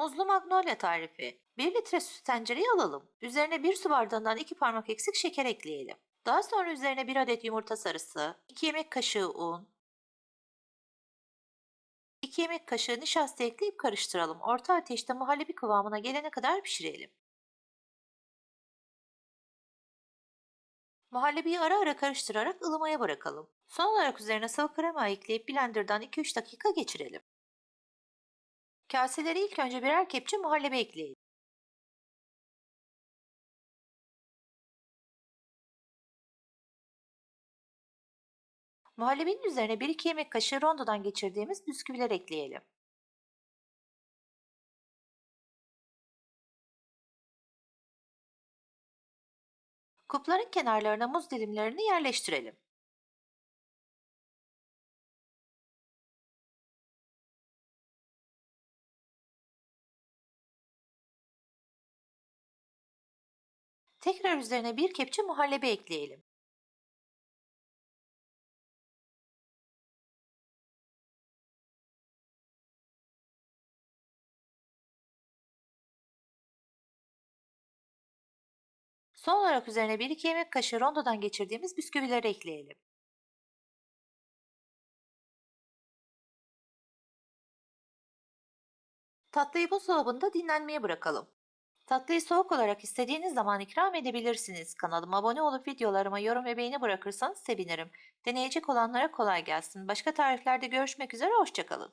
Muzlu magnolia tarifi. 1 litre süt tencereye alalım. Üzerine 1 su bardağından 2 parmak eksik şeker ekleyelim. Daha sonra üzerine 1 adet yumurta sarısı, 2 yemek kaşığı un, 2 yemek kaşığı nişasta ekleyip karıştıralım. Orta ateşte muhallebi kıvamına gelene kadar pişirelim. Muhallebiyi ara ara karıştırarak ılımaya bırakalım. Son olarak üzerine sıvı krema ekleyip blenderdan 2-3 dakika geçirelim. Kaselere ilk önce birer kepçe muhallebi ekleyelim. Muhallebinin üzerine 1-2 yemek kaşığı rondodan geçirdiğimiz bisküviler ekleyelim. Kupların kenarlarına muz dilimlerini yerleştirelim. Tekrar üzerine bir kepçe muhallebi ekleyelim. Son olarak üzerine 1-2 yemek kaşığı rondodan geçirdiğimiz bisküvileri ekleyelim. Tatlıyı buzdolabında dinlenmeye bırakalım. Tatlıyı soğuk olarak istediğiniz zaman ikram edebilirsiniz. Kanalıma abone olup videolarıma yorum ve beğeni bırakırsanız sevinirim. Deneyecek olanlara kolay gelsin. Başka tariflerde görüşmek üzere, hoşçakalın.